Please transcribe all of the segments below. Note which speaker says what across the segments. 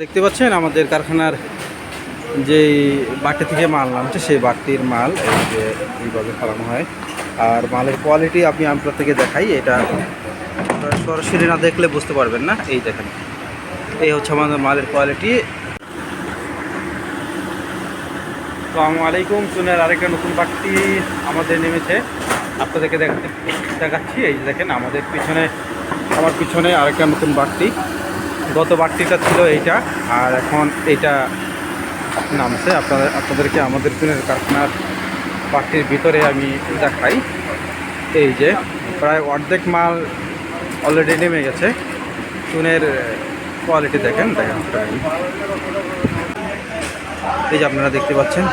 Speaker 1: দেখতে পাচ্ছেন আমাদের কারখানার যে বাটি থেকে মাল নামছে, সেই বাটির মাল এই যে এইভাবে ফেলানো হয়। আর মালের কোয়ালিটি আপনি আমরা থেকে দেখাই, এটা সরাসরি না দেখলে বুঝতে পারবেন না। এই দেখেন, এই হচ্ছে আমাদের মালের কোয়ালিটি আসসালামু আলাইকুম, চুনের আরেকটা নতুন বাটি আমাদের নেমেছে। আপনাদেরকে দেখাচ্ছি, এই দেখেন, আমাদের পিছনে আমার পিছনে আরেকটা নতুন বাটি গত বাড়তিটা ছিল এইটা। আর এখন এইটা নামছে। আপনাদের আপনাদেরকে আমাদের চুনের কারখানার বাড়তির ভিতরে আমি দেখাই। এই যে, প্রায় অর্ধেক মাল অলরেডি নেমে গেছে। চুনের কোয়ালিটি দেখেন দেখেন। এই। যে আপনারা দেখতে পাচ্ছেন।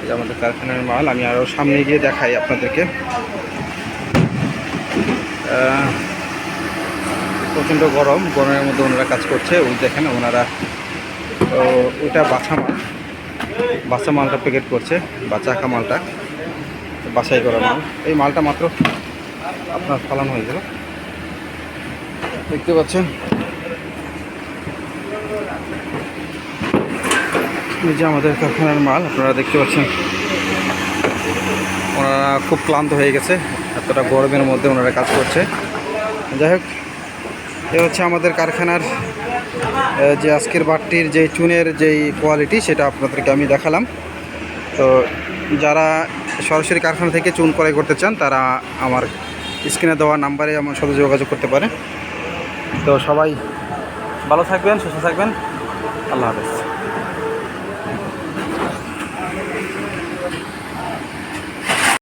Speaker 1: এই যে আমাদের কারখানার মাল, আমি আরও সামনে গিয়ে দেখাই আপনাদেরকে। প্রচণ্ড গরম, গরমের মধ্যে ওনারা কাজ করছে। ওই দেখেন ওনারা ওইটা বাছা মাল। বাছা মালটা প্যাকেট করছে আঁকা মালটা। বাছাই করা মাল। এই মালটা মাত্র আপনার ফলানো হয়ে গেল। দেখতে পাচ্ছেন? এই যে আমাদের কারখানার মাল, আপনারা দেখতে পাচ্ছেন? ওনারা খুব ক্লান্ত হয়ে গেছে। এতটা গরমের মধ্যে ওনারা কাজ করছে। যাই হোক এ হচ্ছে আমাদের কারখানার যে আজকের বাটটির যে চুনের যেই কোয়ালিটি সেটা আপনাদেরকে আমি দেখালাম। তো যারা সরাসরি কারখানা থেকে চুন ক্রয় করতে চান, তারা আমার স্ক্রিনে দেওয়া নাম্বারে আমার সাথে যোগাযোগ করতে পারে তো সবাই ভালো থাকবেন, সুস্থ থাকবেন। আল্লাহ হাফেজ।